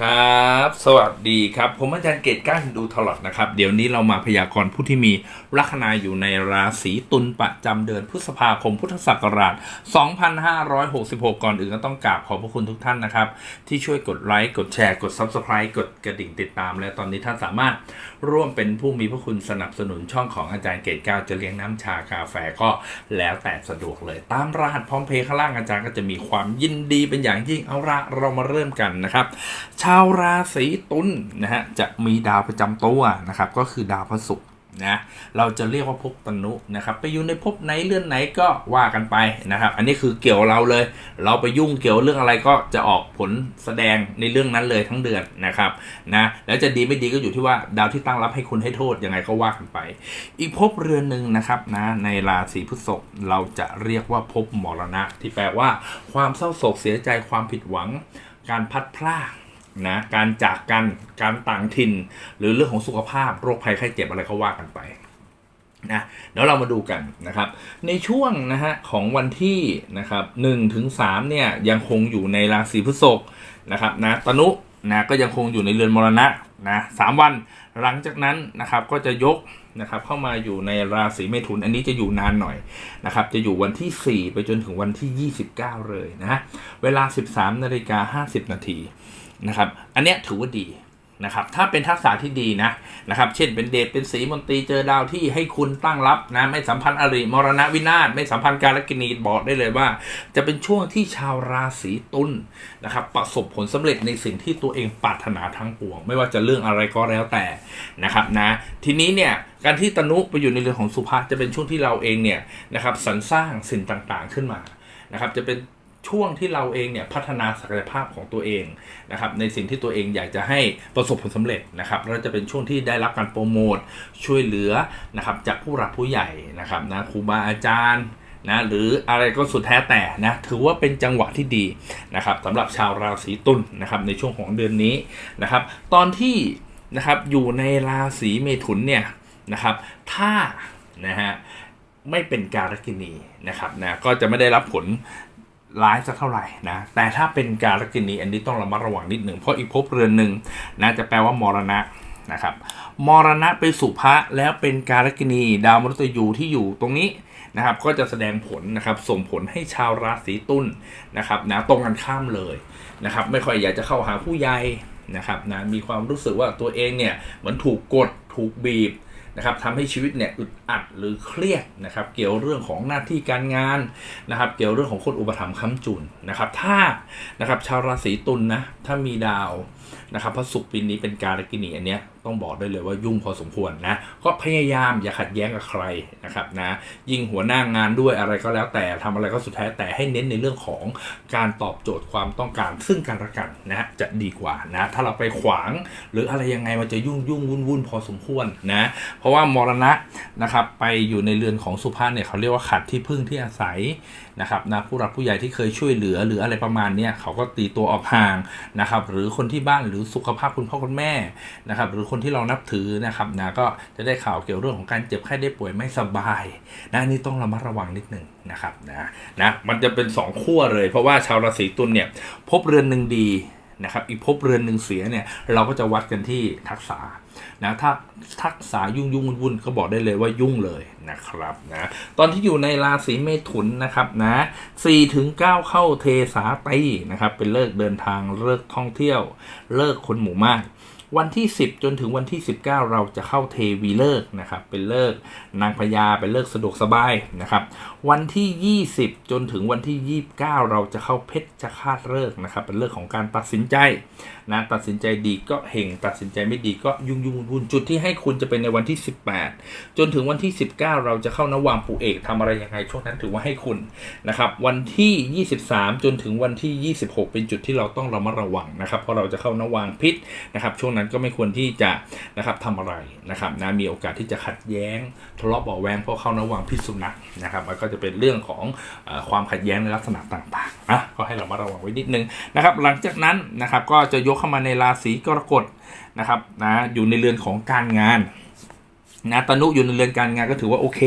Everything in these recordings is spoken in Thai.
ครับ สวัสดีครับ ผมอาจารย์เกตก้านดูทลอดนะครับ เดี๋ยวนี้เรามาพยากรณ์ผู้ที่มีลัคนาอยู่ในราศีตุลประจำเดือนพฤษภาคมพุทธศักราช 2566 ก่อนอื่นก็ต้องกราบขอบพระคุณทุกท่านนะครับ ที่ช่วยกดไลค์ กดแชร์ กด Subscribe กดกระดิ่งติดตาม และตอนนี้ท่านสามารถร่วมเป็นผู้มีพระคุณสนับสนุนช่องของอาจารย์เกตก้าจะเลี้ยงน้ำชากาแฟก็แล้วแต่สะดวกเลย ตามรหัสพร้อมเพย์ข้างล่างอาจารย์ก็จะมีความยินดีเป็นอย่างยิ่งเอาละเรามาเริ่มกันนะครับชาวราศีีตุลนะฮะจะมีดาวประจำตัวนะครับก็คือดาวพระศุกร์นะเราจะเรียกว่าภพตนุนะครับไปอยู่ในภพไหนเลื่อนไหนก็ว่ากันไปนะครับ อันนี้คือเกี่ยวเราเลย เราไปยุ่งเกี่ยวเรื่องอะไรก็จะออกผลแสดงในเรื่องนั้นเลยทั้งเดือนนะครับนะแล้วจะดีไม่ดีก็อยู่ที่ว่าดาวที่ตั้งรับให้คุณให้โทษยังไงก็ว่ากันไป อีกภพเรือนหนึ่งนะครับนะในราศีพฤษภเราจะเรียกว่าภพมรณะ ที่แปลว่าความเศร้าโศกเสียใจความผิดหวัง การพัดพลาด นะการจากกันการต่างถิ่น หรือเรื่องของสุขภาพโรคภัยไข้เจ็บอะไรก็ว่ากันไปนะเดี๋ยวเรามาดูกันนะครับ ในช่วงนะฮะของวันที่นะครับหนึ่งถึงสามเนี่ยยังคงอยู่ในราศีพฤษภนะครับนะตนุนะก็ยังคงอยู่ในเรือนมรณะนะสามวันหลังจากนั้นนะครับก็จะยกนะครับเข้ามาอยู่ในราศีเมถุน อันนี้จะอยู่นานหน่อยนะครับจะอยู่วันที่ 4 ไปจนถึงวันที่ 29 เลยนะเวลา 13นาฬิกา50นาที นะครับ อันเนี้ยถือว่าดีนะครับ ถ้าเป็นทักษะที่ดีนะนะครับ เช่นเป็นเดชเป็นสีมนตรีเจอดาวที่ให้คุณตั้งรับนะไม่สัมพันธ์อริมรณะวินาศไม่สัมพันธ์การกินีบอกได้เลยว่า จะเป็นช่วงที่ชาวราศีตุลนะครับ ประสบผลสำเร็จในสิ่งที่ตัวเองปรารถนาทั้งปวง ไม่ว่าจะเรื่องอะไรก็แล้วแต่นะครับนะทีนี้เนี่ยการที่ตนุไปอยู่ในเรือนของสุภาจะเป็นช่วงที่เราเองเนี่ยนะครับสรรสร้างสิ่งต่างๆขึ้นมานะครับ จะเป็น ช่วงที่เราเองเนี่ยพัฒนาศักยภาพของตัวเองนะครับในสิ่งที่ตัวเองอยากจะให้ประสบผลสำเร็จนะครับแล้วจะเป็นช่วงที่ได้รับการโปรโมทช่วยเหลือนะครับจากผู้หลักผู้ใหญ่นะครับนะครูบาอาจารย์นะหรืออะไรก็สุดแท้แต่นะถือว่าเป็นจังหวะที่ดีนะครับสำหรับชาวราศีตุลนะครับในช่วงของเดือนนี้นะครับตอนที่นะครับอยู่ในราศีเมถุนเนี่ยนะครับถ้านะฮะไม่เป็นการกินีนะครับนะก็จะไม่ได้รับผล ร้ายสักเท่าไหร่นะ แต่ถ้าเป็นการกินีอันนี้ต้องระมัดระวังนิดหนึ่ง เพราะอีกภพเรือนหนึ่งนะจะแปลว่ามรณะนะครับ มรณะไปสู่พระแล้วเป็นการกินีดาวมฤตยูที่อยู่ตรงนี้นะครับ ก็จะแสดงผลนะครับ ส่งผลให้ชาวราศีตุลนะครับนะตรงกันข้ามเลยนะครับ ไม่ค่อยอยากจะเข้าหาผู้ใหญ่นะครับนะมีความรู้สึกว่าตัวเองเนี่ยเหมือนถูกกดถูกบีบ นะครับทำให้ชีวิตเนี่ยอึดอัดหรือเครียดนะครับ เกี่ยวเรื่องของหน้าที่การงานนะครับ เกี่ยวเรื่องของคนอุปถัมภ์ค้ำจุนนะครับ ถ้านะครับชาวราศีตุลนะถ้ามีดาวนะครับพระศุกร์ปีนี้เป็นการกินีอันเนี้ย ต้องบอกได้เลยว่ายุ่งพอสมควรนะ ก็พยายามอย่าขัดแย้งกับใครนะครับนะ ยิ่งหัวหน้างานด้วยอะไรก็แล้วแต่ทำอะไรก็สุดแท้แต่ให้เน้นในเรื่องของการตอบโจทย์ความต้องการ ซึ่งกันและกันนะจะดีกว่านะ ถ้าเราไปขวาง หรืออะไรยังไงมันจะยุ่งยุ่งวุ่นวุ่นพอสมควรนะ เพราะว่ามรณะนะครับไปอยู่ในเรือนของสุภาพเนี่ยเขาเรียกว่าขัดที่พึ่งที่อาศัย นะครับนะผู้รักผู้ใหญ่ที่เคยช่วยเหลือหรืออะไรประมาณนี้เขาก็ตีตัวออกห่างนะครับหรือคนที่บ้านหรือสุขภาพคุณพ่อคุณแม่นะครับหรือคนที่เรานับถือนะครับนะก็จะได้ข่าวเกี่ยวเรื่องของการเจ็บไข้ได้ป่วยไม่สบายนะนนี่ต้องระมัดระวังนิดหนึ่งนะครับนะนะมันจะเป็น 2 ขั้วเลย เพราะว่าชาวราศีตุลเนี่ยพบเรือนหนึ่งดีนะครับอีกพบเรือนหนึ่งเสียเนี่ยเราก็จะวัดกันที่ทักษะ นะถ้าทักษะยุ่งยุ่งวุ่นๆก็บอกได้เลยว่ายุ่งเลยนะครับนะตอนที่อยู่ในราศีเมถุนนะครับนะสี่ถึงเก้าเข้าเทสาตีนะครับเป็นเลิกเดินทางเลิกท่องเที่ยว เลิกคนหมู่มากวันที่ 10 จนถึงวันที่ 19 เราจะเข้าเทวีเลิกนะครับเป็นเลิกนางพญาเป็นเลิกสะดวกสบายนะครับวันที่ 20 จนถึงวันที่ 29 เราจะเข้าเพชรจะคาดเลิกนะครับเป็นเลิกของการตัดสินใจ นะตัดสินใจดีก็เฮงตัดสินใจไม่ดีก็ยุ่งยุ่งวุ่นจุดที่ให้คุณจะเป็นในวันที่ 18 จนถึงวันที่ 19 เราจะเข้านวามปูเอกทำอะไรยังไงช่วงนั้นถือว่าให้คุณนะครับวันที่ 23 จนถึงวันที่ 26 เป็นจุดที่เราต้องระมัดระวังนะครับเพราะเราจะเข้านวางพิษนะครับช่วงนั้นก็ไม่ควรที่จะนะครับทำอะไรนะครับนะมีโอกาสที่จะขัดแย้งทะเลาะเบาแวงเพราะเข้านวางพิษสุนัขนะครับมันก็จะเป็นเรื่องของอความขัดแย้งในลักษณะต่างๆนะก็ให้เรามาระวังไว้นิดนึงนะครับหลังจากนั้นนะครับก็จะยกเข้ามาในราศีกรกฎนะครับนะอยู่ในเรือนของการงานนะตนุอยู่ในเรือนการงานก็ถือว่าโอเค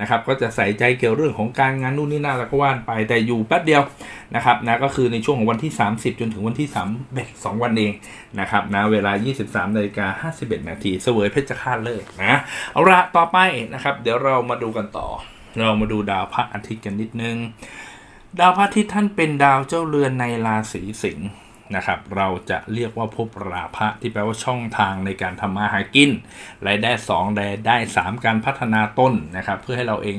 นะครับก็จะใส่ใจเกี่ยวเรื่องของการงานนู่นนี่นั่นแล้วก็ว่านไปแต่อยู่แป๊บเดียวนะครับนะก็คือในช่วงของวันที่ 30 จนถึงวันที่3เบ็ดสองวันเองนะครับนะเวลา 23นาฬิกา51 นาทีเสวยเพชรฆาตเลิกนะเอาละต่อไปนะครับ เดี๋ยวเรามาดูกันต่อ เรามาดูดาวพระอาทิตย์กันนิดนึง ดาวพระอาทิตย์ท่านเป็นดาวเจ้าเรือนในราศีสิงห์ นะครับเราจะเรียกว่าภพราภะที่แปลว่าช่องทางในการทำมาหากินรายได้2รายได้ 3 การพัฒนาต้นนะครับเพื่อให้เราเอง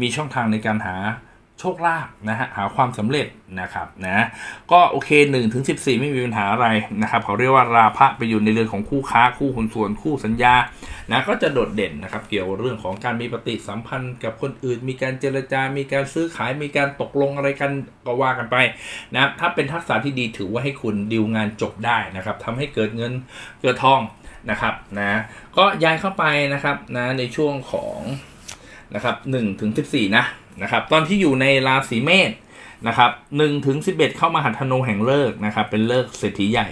มีช่องทางในการหา โชคลาภนะฮะหาความสำเร็จนะครับนะก็โอเค1ถึง14ไม่มีปัญหาอะไรนะครับเขาเรียกว่าราพะไปอยู่ในเรือนของคู่ค้าคู่หุ้นส่วนคู่สัญญานะก็จะโดดเด่นนะครับเกี่ยวเรื่องของการมีปฏิสัมพันธ์กับคนอื่น มีการเจรจา มีการซื้อขายมีการตกลงอะไรกันก็ว่ากันไปนะถ้าเป็นทักษะที่ดีถือว่าให้คุณดีลงานจบได้นะครับทำให้เกิดเงินเกิดทองนะครับนะก็ย้ายเข้าไปนะครับนะในช่วงของนะครับ1ถึง14 นะ นะครับ ตอนที่อยู่ในราศีเมษนะครับหนึ่งถึงสิบเอ็ดเข้ามาหัตถนูแห่งเลิกนะครับ เป็นเลิกเศรษฐีใหญ่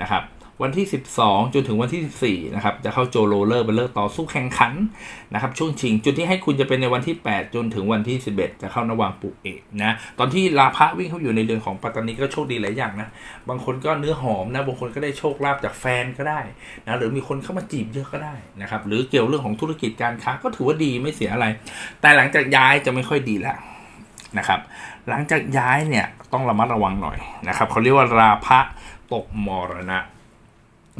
นะครับ วันที่ 12 จนถึงวันที่ 14 นะครับ จะเข้าโจโรเลอร์เป็นเลิกต่อสู้แข่งขันนะครับช่วงชิง จุดที่ให้คุณจะเป็นในวันที่ 8 จนถึงวันที่ 11 จะเข้านวางปุเอกนะตอนที่ลาพะวิ่งเข้าอยู่ในเดือนของปัตตานีก็โชคดีหลายอย่างนะบางคนก็เนื้อหอมนะบางคนก็ได้โชคลาภจากแฟนก็ได้นะหรือมีคนเข้ามาจีบเยอะก็ได้นะครับหรือเกี่ยวเรื่องของธุรกิจการค้าก็ถือว่าดีไม่เสียอะไร แต่หลังจากย้ายจะไม่ค่อยดีแล้วนะครับหลังจากย้ายเนี่ยต้องระมัดระวังหน่อยนะครับเขาเรียกว่าราพะตกมรณะ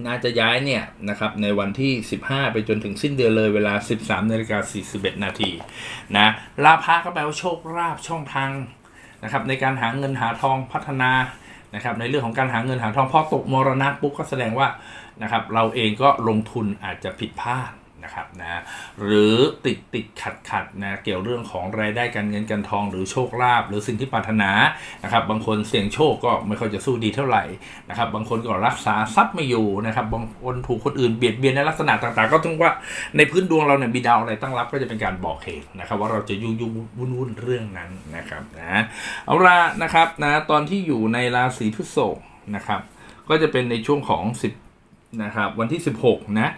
น่าจะย้ายเนี่ยนะครับในวันที่ 15 ไปจนถึงสิ้นเดือนเลยเวลา 13นาฬิกา41 นาทีนะลาภะก็แปลว่าโชคลาภช่องทางนะครับในการหาเงินหาทองพัฒนานะครับในเรื่องของการหาเงินหาทองพอตกมรณะปุ๊บก็แสดงว่านะครับเราเองก็ลงทุนอาจจะผิดพลาด นะครับนะหรือติดติดขัดขัดนะเกี่ยวเรื่องของรายได้การเงินการทองหรือโชคลาภหรือสิ่งที่ปรารถนานะครับบางคนเสี่ยงโชคก็ไม่ค่อยจะสู้ดีเท่าไหร่นะครับบางคนก็รักษาทรัพย์ไม่อยู่นะครับบางคนถูกคนอื่นเบียดเบียนในลักษณะต่างๆ ก็ต้องว่าในพื้นดวงเราเนี่ยมีดาวอะไรตั้งรับก็จะเป็นการบอกเหตุนะครับว่าเราจะยุ่งยุ่งวุ่นวุ่นเรื่องนั้นนะครับนะเอาละนะครับนะตอนที่อยู่ในราศีพฤษภนะครับก็จะเป็นในช่วงของ 10นะครับวันที่ 16 นะ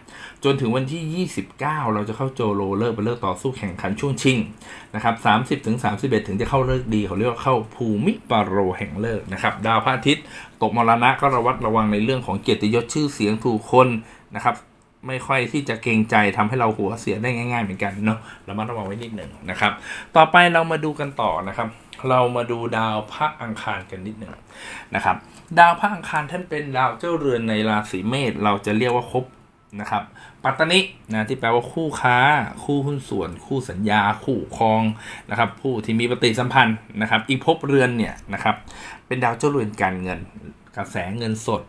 จนถึงวันที่ 29 เราจะเข้าโจโรเลอร์เป็นเลิกต่อสู้แข่งขันช่วงชิงนะครับ30ถึง31 ถึงจะเข้าเลิกดีเขาเรียกว่าเข้าภูมิปาโรแห่งเลิกนะครับดาวพระอาทิตย์ตกมรณะก็ระวัดระวังในเรื่องของเกียรติยศชื่อเสียงถูกคนนะครับไม่ค่อยที่จะเกรงใจทำให้เราหัวเสียได้ง่าย ๆ เหมือนกันเนาะระมัดระวังไว้นิดหนึ่งนะครับ ต่อไปเรามาดูกันต่อนะครับ เรามาดูดาวพระอังคารกันนิดหนึ่งนะครับ ดาวพระอังคารท่านเป็นดาวเจ้าเรือนในราศีเมษเราจะเรียกว่าครบนะครับ ปัตตนินะที่แปลว่าคู่ค้า คู่หุ้นส่วน คู่สัญญา คู่ครองนะครับ ผู้ที่มีปฏิสัมพันธ์นะครับ อีกภพเรือนเนี่ยนะครับเป็นดาวเจ้าเรือนการเงินกระแสเงินสด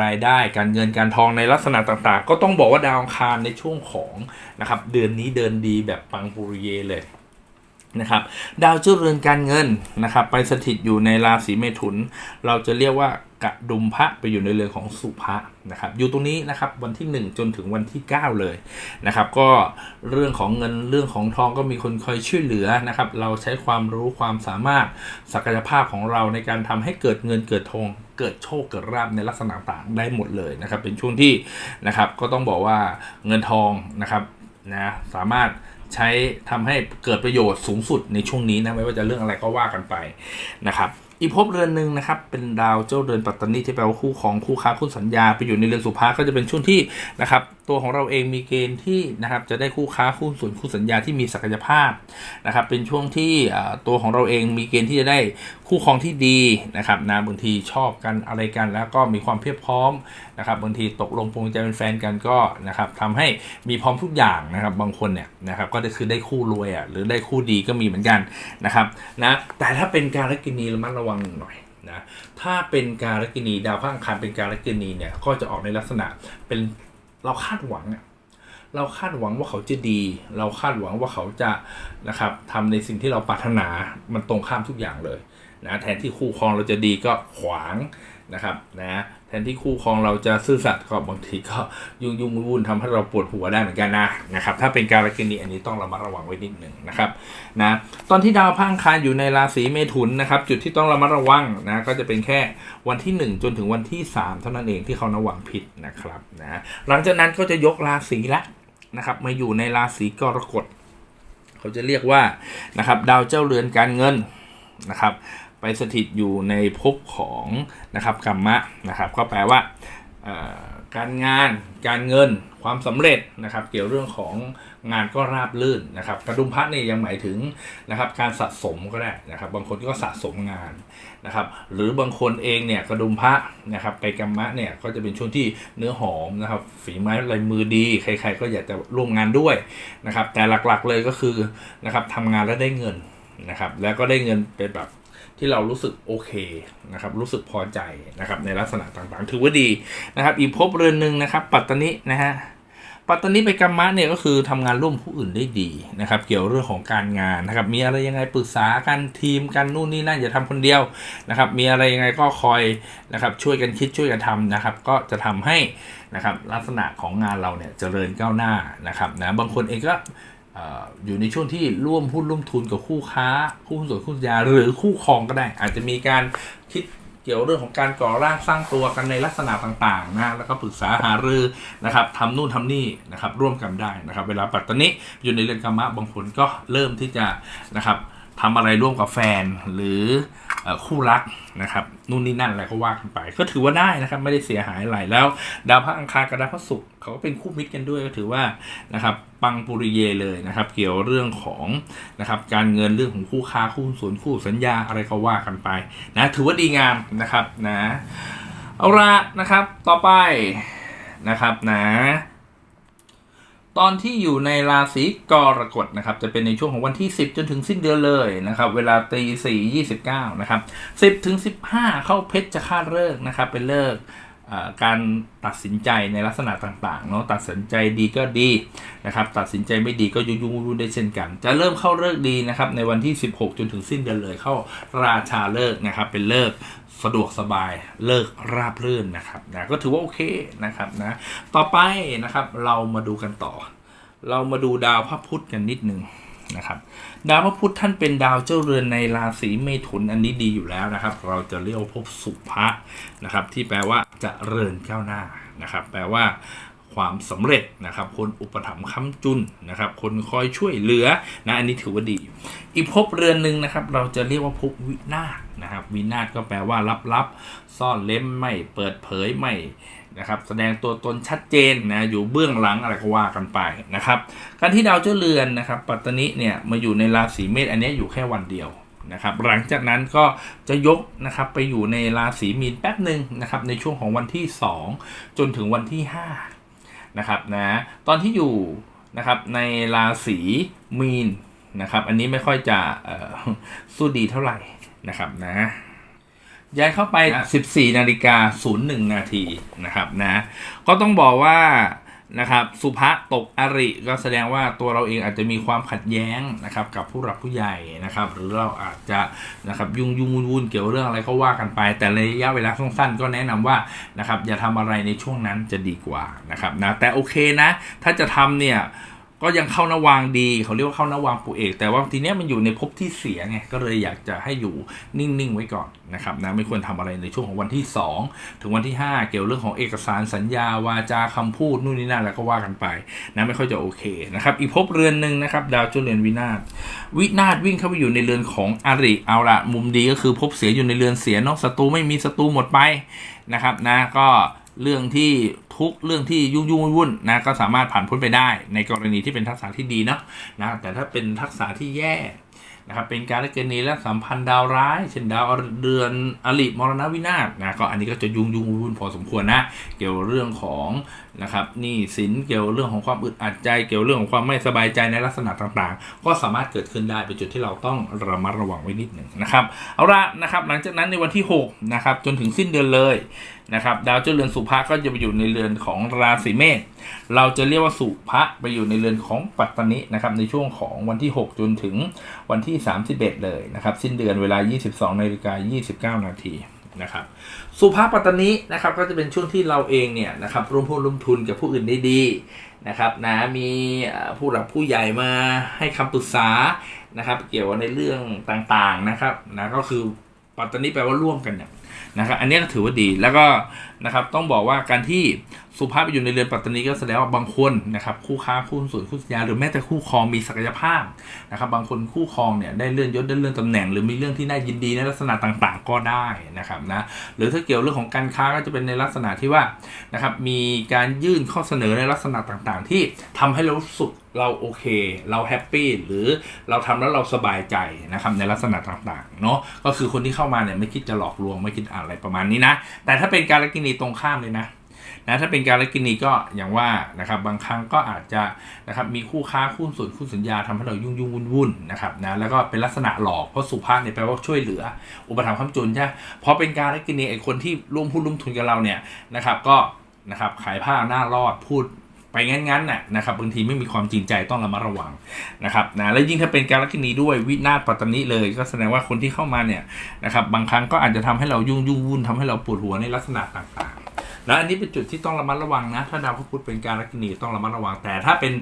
รายได้การเงินการทองในลักษณะต่างๆ ก็ต้องบอกว่าดาวอังคารในช่วงของนะครับเดือนนี้เดินดีแบบปังปุริเยเลย นะครับดาวเจ้าเรือนการเงินนะครับไปสถิตอยู่ในราศีเมถุน เราจะเรียกว่ากระดุมพระไปอยู่ในเรือนของสุภะนะครับอยู่ตรงนี้นะครับวันที่ 1 จนถึงวันที่ 9 เลยนะครับก็เรื่องของเงินเรื่องของทองก็มีคนคอยช่วยเหลือนะครับเราใช้ความรู้ความสามารถศักยภาพของเราในการทำให้เกิดเงินเกิดทองเกิดโชคเกิดราบในลักษณะต่างได้หมดเลยนะครับเป็นช่วงที่นะครับก็ต้องบอกว่าเงินทองนะครับนะสามารถ ใช้ทำให้เกิดประโยชน์สูงสุดในช่วงนี้นะไม่ว่าจะเรื่องอะไรก็ว่ากันไปนะครับอีกภพเรือนหนึ่งนะครับเป็นดาวเจ้าเรือนปัตตานีที่แปลว่าคู่ของคู่ค้าคู่สัญญาไปอยู่ในเรือนสุภาก็จะเป็นช่วงที่นะครับตัวของเราเองมีเกณฑ์ที่นะครับจะได้คู่ค้าคู่ส่วนคู่สัญญาที่มีศักยภาพนะครับเป็นช่วงที่ตัวของเราเองมีเกณฑ์ที่จะได้คู่ครองที่ดีนะครับนะบางทีชอบกันอะไรกันแล้วก็มีความเพียบพร้อม นะครับบางทีตกลงปรงใจเป็นแฟนกันก็นะครับทำให้มีพร้อมทุกอย่างนะครับบางคนเนี่ยนะครับก็ได้คือได้คู่รวยอะหรือได้คู่ดีก็มีเหมือนกันนะครับนะแต่ถ้าเป็นการกินีระมัดระวังหน่อยนะถ้าเป็นการกินีดาวพระอังคารเป็นการกินีเนี่ยก็จะออกในลักษณะเป็นเราคาดหวังอะเราคาดหวังว่าเขาจะดี เราคาดหวังว่าเขาจะนะครับทำในสิ่งที่เราปรารถนามันตรงข้ามทุกอย่างเลยนะแทนที่คู่ครองเราจะดีก็ขวางนะครับนะ แทนที่คู่ครองเราจะซื่อสัตย์ก็บางทีก็ยุ่งยุ่งวุ่นทำให้เราปวดหัวได้เหมือนกันนะนะครับ ถ้าเป็นการกินีอันนี้ต้องระมัดระวังไว้นิดหนึ่งนะครับนะตอนที่ดาวพังคารอยู่ในราศีเมถุนนะครับ จุดที่ต้องระมัดระวังนะก็จะเป็นแค่วันที่ 1 จนถึงวันที่ 3 เท่านั้นเองที่เขาระวังผิดนะครับนะหลังจากนั้นก็จะยกราศีละนะครับมาอยู่ในราศีกรกฎเขาจะเรียกว่านะครับดาวเจ้าเรือนการเงิน นะครับ ไปสถิตอยู่ในภพของนะครับกรรมะนะครับ ก็แปลว่าการงานการเงินความสำเร็จนะครับ เกี่ยวเรื่องของงานก็ราบลื่นนะครับกระดุมพระเนี่ยยังหมายถึงนะครับ การสะสมก็ได้นะครับ บางคนก็สะสมงานนะครับ หรือบางคนเองเนี่ยกระดุมพระนะครับไปกรรมะเนี่ยก็จะเป็นช่วงที่เนื้อหอมนะครับ ฝีไม้ลายมือดี ใคร ๆ ก็อยากจะร่วมงานด้วยนะครับ แต่หลักๆเลยก็คือนะครับทำงานแล้วได้เงิน นะครับ แล้วก็ได้เงินเป็นแบบที่เรารู้สึกโอเคนะครับ รู้สึกพอใจนะครับ ในลักษณะต่างๆ ถือว่าดีนะครับ อีกภพเรือนหนึ่งนะครับ ปัตตานินะฮะปัตตานิไปกรรมะเนี่ยก็คือทำงานร่วมผู้อื่นได้ดีนะครับ เกี่ยวเรื่องของการงานนะครับ มีอะไรยังไงปรึกษากันทีมกันนู่นนี่นั่นอย่าทำคนเดียวนะครับ มีอะไรยังไงก็คอยนะครับ ช่วยกันคิดช่วยกันทำนะครับ ก็จะทำให้นะครับลักษณะของงานเราเนี่ยเจริญก้าวหน้านะครับนะบางคนเองก็ อยู่ในช่วงที่ร่วมหุ้นร่วมทุนกับคู่ค้า คู่ส่วนคู่สัญญาหรือคู่ครองก็ได้ อาจจะมีการคิดเกี่ยวเรื่องของการก่อร่างสร้างตัวกันในลักษณะต่างๆนะแล้วก็ปรึกษาหารือนะครับทำนู่นทำนี่นะครับร่วมกันได้นะครับ เวลาปัตตานิอยู่ในเรือนกรรมะบางคนก็เริ่มที่จะนะครับทำอะไรร่วมกับแฟนหรืออคู่รักนะครับนู่นนี่นั่นอะไรก็ว่ากันไป ก็ถือว่าได้นะครับไม่ได้เสียหายอะไรแล้ว ดาวพระอังคารกับดาวพระศุกร์เขาก็เป็นคู่มิตรกันด้วยก็ถือว่านะครับ ปังปุริเยเลยนะครับ เกี่ยวเรื่องของนะครับการเงินเรื่องของคู่ค้าคู่ส่วนคู่สัญญาอะไรก็ว่ากันไปนะถือว่าดีงามนะครับนะเอาละนะครับต่อไปนะครับนะตอนที่อยู่ในราศีกรกฎนะครับ จะเป็นในช่วงของวันที่ 10 จนถึงสิ้นเดือนเลยนะครับ เวลาตีสี่ยี่สิบเก้านะครับสิบถึงสิบห้าเข้าเพชรจะคาดเลิกนะครับ เป็นเลิก การตัดสินใจในลักษณะต่างๆเนาะตัดสินใจดีก็ดีนะครับตัดสินใจไม่ดีก็ยุ่งยุ่งได้เช่นกัน จะเริ่มเข้าเลิกดีนะครับในวันที่ 16 จนถึงสิ้นเดือนเลยเข้าราชาเลิกนะครับเป็นเลิกสะดวกสบายเลิกราบรื่นนะครับนะก็ถือว่าโอเคนะครับนะต่อไปนะครับเรามาดูกันต่อ เรามาดูดาวพระพุธกันนิดหนึ่ง นะครับดาวพระพุธท่านเป็นดาวเจ้าเรือนในราศีเมถุนอันนี้ดีอยู่แล้วนะครับ เราจะเรียกว่าภพสุภะนะครับ ที่แปลว่าจะเริญก้าวหน้านะครับ แปลว่าความสำเร็จนะครับ คนอุปถัมภ์ค้ำจุนนะครับ คนคอยช่วยเหลือนะอันนี้ถือว่าดี อีกภพเรือนหนึ่งนะครับ เราจะเรียกว่าภพวินาศนะครับ วินาศก็แปลว่าลับๆ ซ่อนเล้มไม่เปิดเผยไม่นะครับแสดงตัวตนชัดเจนนะอยู่เบื้องหลังอะไรก็ว่ากันไปนะครับการที่ดาวเจ้าเรือนนะครับปัตตนิเนี่ยมาอยู่ในราศีเมษอันนี้อยู่แค่วันเดียวนะครับหลังจากนั้นก็จะยกนะครับไปอยู่ในราศีมีนแป๊บหนึ่งนะครับในช่วงของวันที่ 2 จนถึงวันที่5นะครับนะตอนที่อยู่นะครับในราศีมีนนะครับอันนี้ไม่ค่อยจะสู้ดีเท่าไหร่นะครับนะ ย้ายเข้าไป 14 นาฬิกา 01 นาทีนะครับนะ ก็ต้องบอกว่านะครับสุภะตกอริก็แสดงว่าตัวเราเองอาจจะมีความขัดแย้งนะครับกับผู้หลักผู้ใหญ่นะครับ หรือเราอาจจะนะครับยุ่งยุ่งวุ่นวุ่นเกี่ยวเรื่องอะไรก็ว่ากันไป แต่ในระยะเวลาสั้นๆก็แนะนำว่านะครับอย่าทำอะไรในช่วงนั้นจะดีกว่านะครับนะแต่โอเคนะ ถ้าจะทำเนี่ย ก็ยังเข้านวางดีเขาเรียกว่าเข้านวางปู่เอก แต่ว่าทีเนี้ยมันอยู่ในภพที่เสียไงก็เลยอยากจะให้อยู่นิ่งๆไว้ก่อนนะครับนะไม่ควรทำอะไรในช่วงของวันที่ 2 ถึงวันที่ 5 เกี่ยวเรื่องของเอกสารสัญญาวาจาคำพูดนู่นนี่นั่นแล้วก็ว่ากันไปนะไม่ค่อยจะโอเคนะครับอีกภพเรือนหนึ่งนะครับดาวจุลเรือนวินาศวินาศวิ่งเข้าไปอยู่ในเรือนของอริเอาละมุมดีก็คือภพเสียอยู่ในเรือนเสียนอกศัตรูไม่มีศัตรูหมดไปนะครับนะก็เรื่องที่ ทุกเรื่องที่ยุ่งยุ่งวุ่นนะก็สามารถผ่านพ้นไปได้ ในกรณีที่เป็นทักษะที่ดีเนาะนะแต่ถ้าเป็นทักษะที่แย่นะครับเป็นการเกณีและสัมพันธ์ดาวร้าย เช่นดาวเดือนอลิมรณวินาศนะก็อันนี้ก็จะยุ่งยุ่งวุ่นพอสมควรนะ เกี่ยวเรื่องของ นะครับนี้สินเกี่ยวเรื่องของความอึดอัดใจ เกี่ยวเรื่องของความไม่สบายใจในลักษณะต่างๆ ก็สามารถเกิดขึ้นได้เป็นจุดที่เราต้องระมัดระวังไว้นิดหนึ่งนะครับเอาละนะครับหลังจากนั้นในวันที่6นะครับจนถึงสิ้นเดือนเลยนะครับดาวเจ้าเรือนสุภะก็จะไปอยู่ในเรือนของราศีเมษเราจะเรียกว่าสุภะไปอยู่ในเรือนของปัตตนินะครับในช่วงของวันที่ 6 จนถึงวันที่ 31 เลยนะครับสิ้นเดือนเวลา 22นาฬิกา29 นาที นะครับสุภาพปัตตานีนะครับก็จะเป็นช่วงที่เราเองเนี่ยนะครับร่วมพูดร่วมทุนกับผู้อื่นได้ดีนะครับนะมีผู้หลักผู้ใหญ่มาให้คำปรึกษานะครับเกี่ยวกับในเรื่องต่างๆนะครับนะก็คือปัตตานีแปลว่าร่วมกันเนี่ยนะครับอันนี้ก็ถือว่าดีแล้วก็นะครับต้องบอกว่าการที่ สุภาพไปอยู่ในเรือนปัตตานีก็แสดงว่าบางคนนะครับคู่ค้าคู่หุ้นส่วนคู่สัญญาหรือแม้แต่คู่ครองมีศักยภาพนะครับบางคนคู่ครองเนี่ยได้เลื่อนยศได้เลื่อนตำแหน่ง หรือมีเรื่องที่น่ายินดีในลักษณะต่างๆ ก็ได้นะครับนะหรือถ้าเกี่ยวเรื่องของการค้าก็จะเป็นในลักษณะที่ว่านะครับมีการยื่นข้อเสนอในลักษณะต่างๆ ที่ทำให้เรารู้สึกเราโอเค เราแฮปปี้หรือเราทำแล้วเราสบายใจนะครับในลักษณะต่างๆเนาะก็คือคนที่เข้ามาเนี่ยไม่คิดจะหลอกลวงไม่คิดอะไรประมาณนี้นะแต่ถ้าเป็นการลกินีตรงข้ามเลยนะ นะถ้าเป็นการละกินีก็อย่างว่านะครับบางครั้งก็อาจจะนะครับมีคู่ค้าคู่ส่วนคู่สัญญาทำให้เรายุ่งยุ่งวุ่นวุ่นนะครับนะแล้วก็เป็นลักษณะหลอกเพราะสุภาพเนี่ยแปลว่าช่วยเหลือ อุปถัมภ์คำจุนใช่พอเป็นการละกินีไอ้คนที่ร่วมหุ้นร่วมทุนกับเราเนี่ยนะครับก็นะครับขายผ้าหน้ารอดพูดไปงั้นๆน่ะนะครับบางทีไม่มีความจริงใจต้องระมัดระวังนะครับนะและยิ่งถ้าเป็นการละกินีด้วยวินาศปัตตนิเลย ก็แสดงว่าคนที่เข้ามาเนี่ยนะครับบางครั้งก็อาจจะทำให้เรายุ่งยุ่งวุ่นทำให้เราปวดหัวในลักษณะต่างๆ แล้วอันนี้เป็นจุดที่ต้องระมัดระวังนะ ถ้าดาวพระพุธเป็นการลักินีต้องระมัดระวัง แต่ถ้าเป็น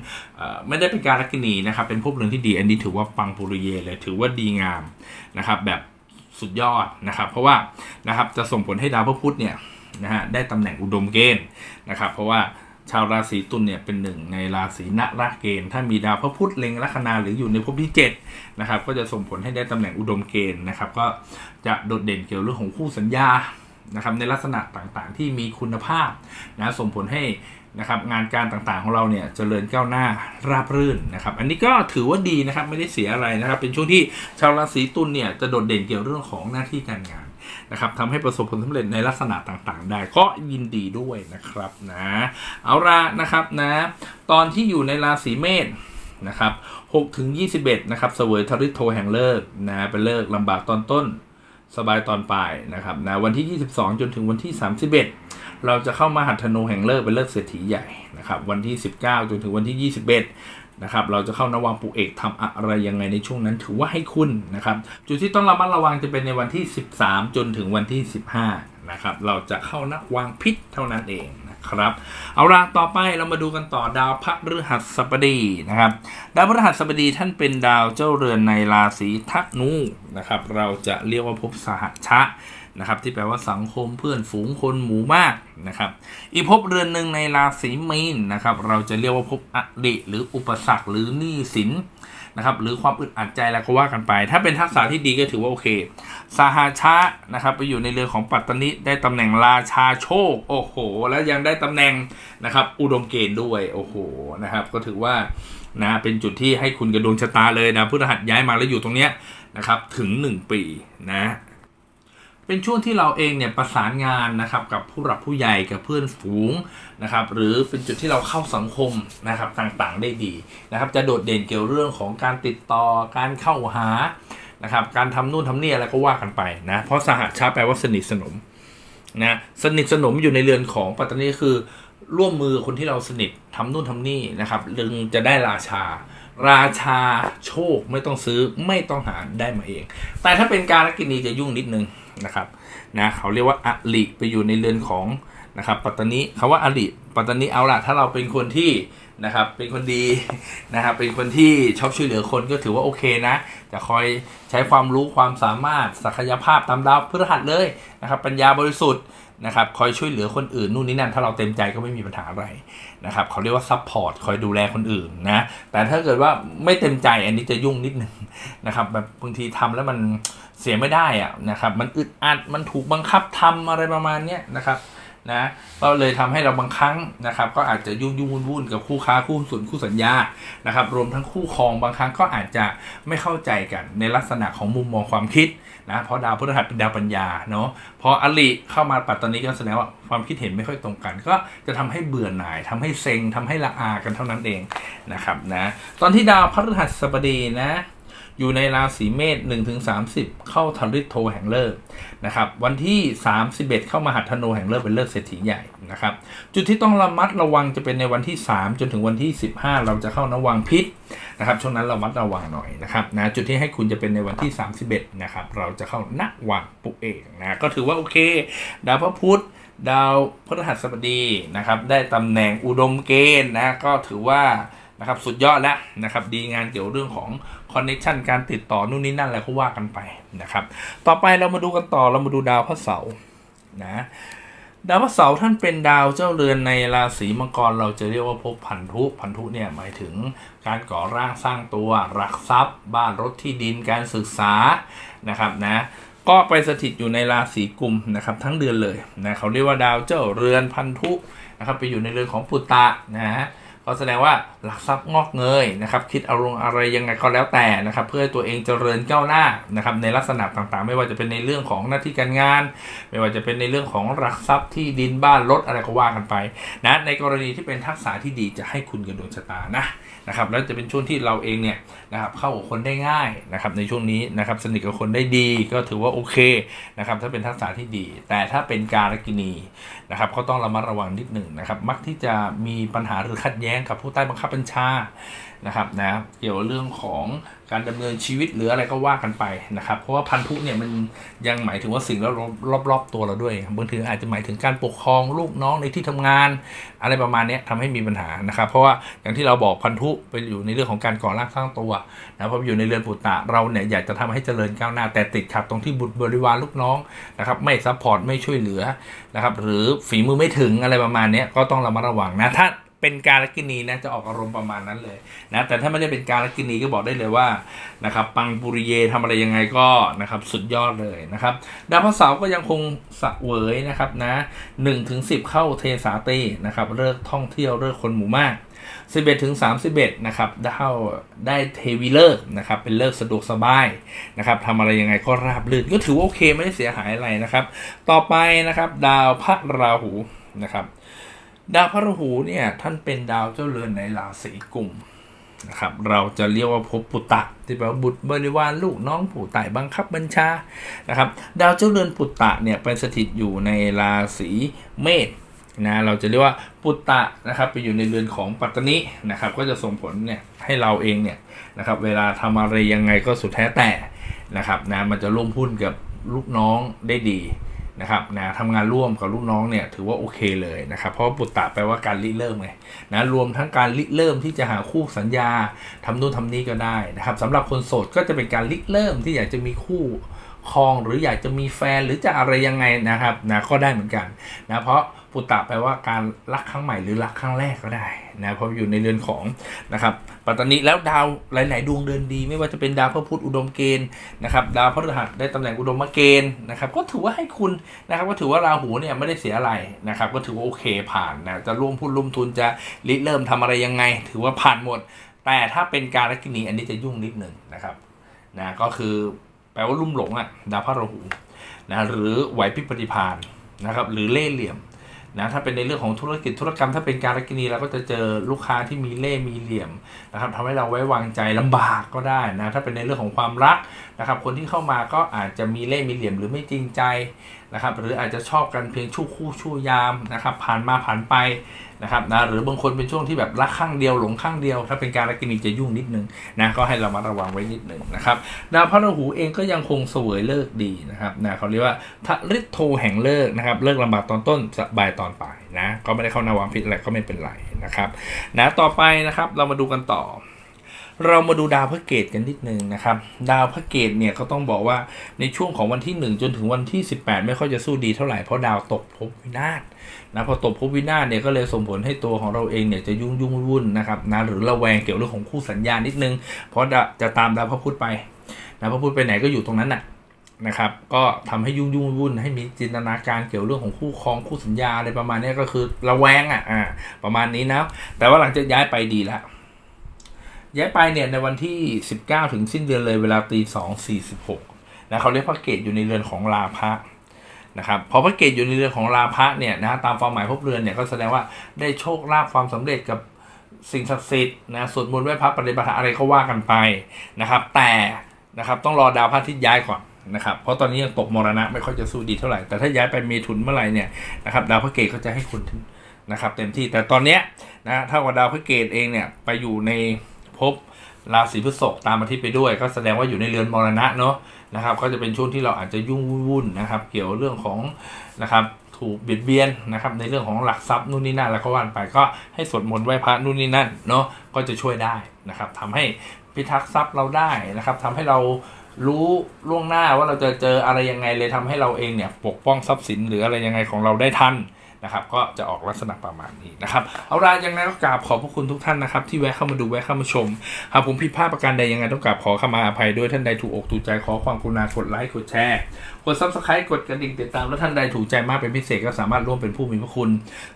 ไม่ได้เป็นการลักินีนะครับเป็นภพเรือนที่ดี อันนี้ถือว่าปังปุริเยเลยถือว่าดีงามนะครับ แบบสุดยอดนะครับ เพราะว่านะครับจะส่งผลให้ดาวพระพุธเนี่ยนะฮะได้ตำแหน่งอุดมเกณฑ์นะครับ เพราะว่าชาวราศีตุลเนี่ยเป็นหนึ่งในราศีนราเกณฑ์ ถ้ามีดาวพระพุธเล็งลัคนาหรืออยู่ในภพที่7นะครับก็จะส่งผลให้ได้ตำแหน่งอุดมเกณฑ์นะครับ ก็จะโดดเด่นเกี่ยวเรื่องของคู่สัญญา นะครับในลักษณะต่างๆ ที่มีคุณภาพนะส่งผลให้นะครับงานการต่างๆของเราเนี่ยเจริญก้าวหน้าราบรื่นนะครับอันนี้ก็ถือว่าดีนะครับไม่ได้เสียอะไรนะครับ เป็นช่วงที่ชาวราศีตุลเนี่ยจะโดดเด่นเกี่ยวเรื่องของหน้าที่การงานนะครับทำให้ประสบผลสำเร็จในลักษณะต่างๆ ได้ก็ยินดีด้วยนะครับนะเอาละนะครับนะตอนที่อยู่ในราศีเมษนะครับ6ถึง21นะครับเสวยทริโทแห่งเลิกนะเป็นเลิกลำบากตอนต้น สบายตอนปลายนะครับนะวันที่ 22 จนถึงวันที่ 31 เราจะเข้ามาหัดธนูแห่งเลิกเป็นเลิกเศรษฐีใหญ่นะครับวันที่ 19 จนถึงวันที่ 21นะครับเราจะเข้านวังปุเอกทำอะไรยังไงในช่วงนั้นถือว่าให้คุณนะครับจุดที่ต้องระมัดระวังจะเป็นในวันที่ 13 จนถึงวันที่ 15นะครับเราจะเข้านักวางพิษเท่านั้นเอง ครับ เอาละต่อไปเรามาดูกันต่อดาวพระฤหัสบดีนะครับ ดาวพระฤหัสบดีท่านเป็นดาวเจ้าเรือนในราศีธนูนะครับ เราจะเรียกว่าภพสหชะนะครับ ที่แปลว่าสังคมเพื่อนฝูงคนหมู่มากนะครับ อีกภพเรือนหนึ่งในราศีมีนนะครับ เราจะเรียกว่าภพอริหรืออุปสรรคหรือหนี้สิน นะครับหรือความอึดอัดใจแล้วก็ว่ากันไป ถ้าเป็นทักษะที่ดีก็ถือว่าโอเคสหชะนะครับไปอยู่ในเรือของปัตตานิได้ตำแหน่งราชาโชค โอ้โห แล้วยังได้ตำแหน่งนะครับอุดมเกณฑ์ด้วยโอ้โหนะครับก็ถือว่านะเป็นจุดที่ให้คุณกระดวงชะตาเลยนะพฤหัสย้ายมาแล้วอยู่ตรงเนี้ยนะครับถึง 1 ปีนะ เป็นช่วงที่เราเองเนี่ยประสานงานนะครับกับผู้หลักผู้ใหญ่กับเพื่อนฝูงนะครับหรือเป็นจุดที่เราเข้าสังคมนะครับต่างๆได้ดีนะครับจะโดดเด่นเกี่ยวเรื่องของการติดต่อการเข้าหานะครับการทำนู่นทำนี่อะไรก็ว่ากันไปนะเพราะสหชาแปลว่าสนิทสนมนะสนิทสนมอยู่ในเรือนของปัตตานีคือร่วมมือคนที่เราสนิททำนู่นทำนี่นะครับลึงจะได้ราชา ราชาโชคไม่ต้องซื้อไม่ต้องหาได้มาเอง แต่ถ้าเป็นการกินีจะยุ่งนิดนึง นะครับนะเขาเรียกว่าอลิไปอยู่ในเรือนของนะครับปัตตานีคาว่าอลิปัตตานีเอาละถ้าเราเป็นคนที่ นะครับเป็นคนดีนะครับเป็นคนที่ชอบช่วยเหลือคนก็ถือว่าโอเคนะจะคอยใช้ความรู้ความสามารถศักยภาพตามดาวพฤหัสเลยนะครับปัญญาบริสุทธิ์นะครับคอยช่วยเหลือคนอื่นนู่นนี่นั่นถ้าเราเต็มใจก็ไม่มีปัญหาอะไรนะครับเขาเรียกว่าซัพพอร์ตคอยดูแลคนอื่นนะแต่ถ้าเกิดว่าไม่เต็มใจอันนี้จะยุ่งนิดนึงนะครับแบบบางทีทำแล้วมันเสียไม่ได้อะนะครับมันอึดอัดมันถูกบังคับทำอะไรประมาณเนี้ยนะครับ นะก็เลยทำให้เราบางครั้งนะครับ ก็อาจจะยุ่งยุ่งวุ่นวุ่นกับคู่ค้าคู่ส่วนคู่สัญญานะครับ รวมทั้งคู่ครองบางครั้งก็อาจจะไม่เข้าใจกันในลักษณะของมุมมองความคิดนะเพราะดาวพฤหัสเป็นดาวปัญญาเนาะพออลิเข้ามาปัตตานีก็แสดงว่าความคิดเห็นไม่ค่อยตรงกัน ก็จะทำให้เบื่อหน่ายทำให้เซ็งทำให้ละอากันเท่านั้นเองนะครับนะตอนที่ดาวพฤหัสบดีนะ อยู่ในราศีเมษ1ถึง30 เข้าทริโทแห่งเลิกนะครับ วันที่ 31 เข้ามาหัดธนูแห่งเลิกเป็นเลิกเศรษฐีใหญ่นะครับ จุดที่ต้องระมัดระวังจะเป็นในวันที่ 3 จนถึงวันที่ 15 เราจะเข้านวังพิษนะครับ ช่วงนั้นรามัดระวังหน่อยนะครับนะจุดที่ให้คุณจะเป็นในวันที่ 31 นะครับ เราจะเข้านวังปุเอกนะก็ถือว่าโอเค ดาวพระพุธดาวพฤหัสบดีนะครับ ได้ตำแหน่งอุดมเกณฑ์นะก็ถือว่านะครับสุดยอดแล้วนะครับ ดีงานเกี่ยวเรื่องของ คอนเน t ชันการติดต่อนู่นนี่นั่นอะไรก็ว่ากันไปนะครับ ต่อไปเรามาดูกันต่อเรามาดูดาวพระเสาร์นะดาวพระเสาร์ท่านเป็นดาวเจ้าเรือนในราศีมังกรเราจะเรียกว่าภพพันธุพันธุเนี่ยหมายถึงการก่อร่างสร้างตัวรักทรัพย์ บ้านรถที่ดินการศึกษานะครับนะก็ไปสถิตอยู่ในราศีกุมนะครับทั้งเดือนเลยนะเขาเรียกว่าดาวเจ้าเรือนพันธุนะครับไปอยู่ในเรือนของปุตตะนะฮะ ก็แสดงว่าหลักทรัพย์งอกเงยนะครับ คิดอารมณ์อะไรยังไงก็แล้วแต่นะครับ เพื่อตัวเองเจริญก้าวหน้านะครับในลักษณะต่างๆ ไม่ว่าจะเป็นในเรื่องของหน้าที่การงาน ไม่ว่าจะเป็นในเรื่องของหลักทรัพย์ที่ดินบ้านรถอะไรก็ว่ากันไปนะในกรณีที่เป็นทักษะที่ดีจะให้คุณกับดวงชะตานะ นะครับแล้วจะเป็นช่วงที่เราเองเนี่ยนะครับเข้ากับคนได้ง่ายนะครับในช่วงนี้นะครับสนิทกับคนได้ดีก็ถือว่าโอเคนะครับถ้าเป็นทักษะที่ดี แต่ถ้าเป็นการกินีนะครับก็ต้องระมัดระวังนิดหนึ่งนะครับมักที่จะมีปัญหาหรือขัดแย้งกับผู้ใต้บังคับบัญชานะครับนะเกี่ยวกับเรื่องของ การดำเนินชีวิตหรืออะไรก็ว่ากันไปนะครับ เพราะว่าพันธุเนี่ยมันยังหมายถึงว่าสิ่งรอบๆตัวเราด้วยบางทีอาจจะหมายถึงการปกครองลูกน้องในที่ทำงาน อะไรประมาณนี้ทำให้มีปัญหานะครับ เพราะว่าอย่างที่เราบอกพันธุไปอยู่ในเรื่องของการก่อร่างสร้างตัวนะเพราะอยู่ในเรือนปุตตะเราเนี่ยอยากจะทำให้เจริญก้าวหน้าแต่ติดขัดตรงที่บุตรบริวารลูกน้องนะครับไม่ซัพพอร์ตไม่ช่วยเหลือนะครับหรือฝีมือไม่ถึงอะไรประมาณนี้ก็ต้องระมัดระวังนะถ้า เป็นการลกินีนะจะออกอารมณ์ประมาณนั้นเลยนะแต่ถ้าไม่ได้เป็นการลกินีก็บอกได้เลยว่านะครับปังปุริเยทำอะไรยังไงก็นะครับสุดยอดเลยนะครับดาวพระเสาร์ก็ยังคงสะเวยนะครับนะหนึ่งถึงสิบเข้าเทสาตีนะครับเลิกท่องเที่ยวเลิกคนหมู่มาก11ถึง31นะครับได้เข้าได้เทวีเลิกษ์นะครับเป็นเลิกสะดวกสบายนะครับทำอะไรยังไงก็ราบรื่นก็ถือว่าโอเคไม่ได้เสียหายอะไรนะครับ ต่อไปนะครับ ดาวพระราหูนะครับ ดาวพระราหูเนี่ยท่านเป็นดาวเจ้าเรือนในราศีกุมนะครับเราจะเรียกว่าภพปุตตะที่แปลว่าบุตรบริวารลูกน้องผู้ใต้บังคับบัญชานะครับ ดาวเจ้าเรือนปุตตะเนี่ยไปสถิตอยู่ในราศีเมษนะเราจะเรียกว่าปุตตะนะครับไปอยู่ในเรือนของปัตตนินะครับ ก็จะส่งผลเนี่ยให้เราเองเนี่ยนะครับ เวลาทำอะไรยังไงก็สุดแท้แต่นะครับนะมันจะร่วมหุ้นกับลูกน้องได้ดี นะครับนะทำงานร่วมกับลูกน้องเนี่ยถือว่าโอเคเลยนะครับ เพราะบุตตะแปลว่าการริเริ่มไงนะรวมทั้งการริเริ่มที่จะหาคู่สัญญาทำนู่นทำนี่ก็ได้นะครับสำหรับคนโสดก็จะเป็นการริเริ่มที่อยากจะมีคู่ครองหรืออยากจะมีแฟนหรือจะอะไรยังไงนะครับนะก็ได้เหมือนกันนะเพราะ ปุตตะแปลว่าการรักครั้งใหม่หรือรักครั้งแรกก็ได้นะเพราะอยู่ในเรือนของนะครับปัตตานีแล้วดาวหลาย ๆ ดวงเดินดี ไม่ว่าจะเป็นดาวพระพุธอุดมเกณฑ์นะครับดาวพระฤหัสได้ตำแหน่งอุดมเกณฑ์นะครับก็ถือว่าให้คุณนะครับก็ถือว่าราหูเนี่ยไม่ได้เสียอะไรนะครับก็ถือว่าโอเคผ่านนะจะร่วมพูดร่วมทุนจะริเริ่มทำอะไรยังไง ถือว่าผ่านหมด แต่ถ้าเป็นการลักษณีอันนี้จะยุ่งนิดหนึ่งนะครับนะก็คือแปลว่าลุ่มหลงอะดาวพระราหูนะหรือไหวพริบปฏิภาณนะครับหรือเล่ห์เหลี่ยม นะถ้าเป็นในเรื่องของธุรกิจธุรกรรม ถ้าเป็นการกินีเราก็จะเจอลูกค้าที่มีเล่มีเหลี่ยมนะครับทำให้เราไว้วางใจลำบากก็ได้นะถ้าเป็นในเรื่องของความรักนะครับคนที่เข้ามาก็อาจจะมีเล่ห์มีเหลี่ยมหรือไม่จริงใจนะครับหรืออาจจะชอบกันเพียงชั่คู่ชั่ยามนะครับผ่านมาผ่านไปนะครับนะหรือบางคนเป็นช่วงที่แบบรักข้างเดียวหลงข้างเดียว ถ้าเป็นการรักกินีจะยุ่งนิดนึงนะก็ให้เรามาระวังไว้นิดนึงนะครับดาวพระราหูเองก็ยังคงเสวยเลิกดีนะครับนะเขาเรียกว่าทะริโทแห่งเลิกนะครับเลิกลำบากตอนต้นสบายตอนปลายนะก็ไม่ได้เข้านาวามพิษอะไรก็ไม่เป็นไรนะครับนะต่อไปนะครับเรามาดูกันต่อ เรามาดูดาวพระเกตกันนิดนึงนะครับ ดาวพระเกตเนี่ยก็ต้องบอกว่าในช่วงของวันที่ 1 จนถึงวันที่ 18 ไม่ค่อยจะสู้ดีเท่าไหร่เพราะดาวตกภพวินาศนะพอตกภพวินาศเนี่ยก็เลยส่งผลให้ตัวของเราเองเนี่ยจะยุ่งยุ่งวุ่นนะครับนะหรือระแวงเกี่ยวเรื่องของคู่สัญญานิดนึง เพราะจะตามดาวพระพุธไปนะพระพุธไปไหนก็อยู่ตรงนั้นน่ะนะครับก็ทำให้ยุ่งยุ่งวุ่นให้มีจินตนาการเกี่ยวเรื่องของคู่ครองคู่สัญญาอะไรประมาณนี้ก็คือระแวงอะอ่าประมาณนี้นะแต่ว่าหลังจากย้ายไปดีแล้ว ย้ายไปเนี่ยในวันที่ 19 ถึงสิ้นเดือนเลยเวลาตีสองสี่สิบหกนะเขาเรียกพระเกตอยู่ในเรือนของลาภะนะครับพอพระเกตอยู่ในเรือนของลาภะเนี่ยนะตามความหมายพบเรือนเนี่ยก็แสดงว่าได้โชคลาภความสำเร็จกับสิ่งศักดิ์สิทธิ์นะสวดมนต์ไหว้พระปฏิบัติอะไรก็ว่ากันไปนะครับ แต่นะครับต้องรอดาวพระอาทิตย์ย้ายก่อนนะครับเพราะตอนนี้ยังตกมรณะไม่ค่อยจะสู้ดีเท่าไหร่แต่ถ้าย้ายไปเมถุนเมื่อไหร่เนี่ยนะครับดาวพระเกตก็จะให้คุณนะครับเต็มที่แต่ตอนเนี้ยนะถ้าว่าดาวพระเกตเองเนี่ยไปอยู่ใน ภพราศีพฤษภตามอาทิตย์ไปด้วย ก็แสดงว่าอยู่ในเรือนมรณะเนาะนะครับ ก็จะเป็นช่วงที่เราอาจจะยุ่งวุ่นนะครับ เกี่ยวเรื่องของนะครับถูกเบียดเบียนนะครับในเรื่องของหลักทรัพย์นู่นนี่นั่นแล้วก็ว่านไปก็ให้สวดมนต์ไหว้พระนู่นนี่นั่นเนาะก็จะช่วยได้นะครับทำให้พิทักษ์ทรัพย์เราได้นะครับทำให้เรารู้ล่วงหน้าว่าเราจะเจออะไรยังไงเลยทำให้เราเองเนี่ยปกป้องทรัพย์สินหรืออะไรยังไงของเราได้ทัน นะครับก็จะออกลักษณะประมาณนี้นะครับเอาล่ะยังไงก็กราบขอบพระคุณทุกท่านนะครับที่แวะเข้ามาดูแวะเข้ามาชมหากผมผิดพลาดประการใดยังไงต้องกราบขอขมาอภัยด้วยท่านใดถูกอกถูกใจขอความกรุณากดไลค์กดแชร์กดซับสไครต์กดกระดิ่งติดตามแล้วท่านใดถูกใจมากเป็นพิเศษก็สามารถร่วมเป็นผู้มีพระคุณ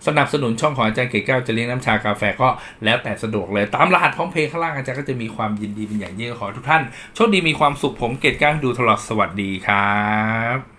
สนับสนุนช่องของอาจารย์เก๋แก้วจะเลี้ยงน้ำชากาแฟก็แล้วแต่สะดวกเลย ตามรหัสพร้อมเพย์ข้างล่างอาจารย์ก็จะมีความยินดีเป็นอย่างยิ่งขอทุกท่านโชคดีมีความสุขผมเกตแก้วดูตลอดสวัสดีครับ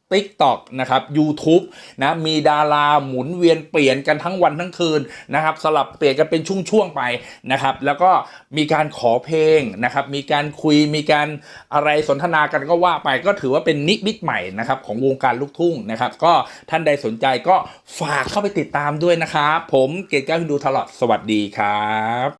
TikTok นะครับ YouTube นะมีดาราหมุนเวียนเปลี่ยนกันทั้งวันทั้งคืนนะครับสลับเปลี่ยนกันเป็นช่วงๆไปนะครับ แล้วก็มีการขอเพลงนะครับ มีการคุยมีการอะไรสนทนากันก็ว่าไปก็ถือว่าเป็นนิมิตใหม่นะครับของวงการลูกทุ่งนะครับ ก็ท่านใดสนใจก็ฝากเข้าไปติดตามด้วยนะครับ ผมเกตก้าวฮินดูตลอดสวัสดีครับ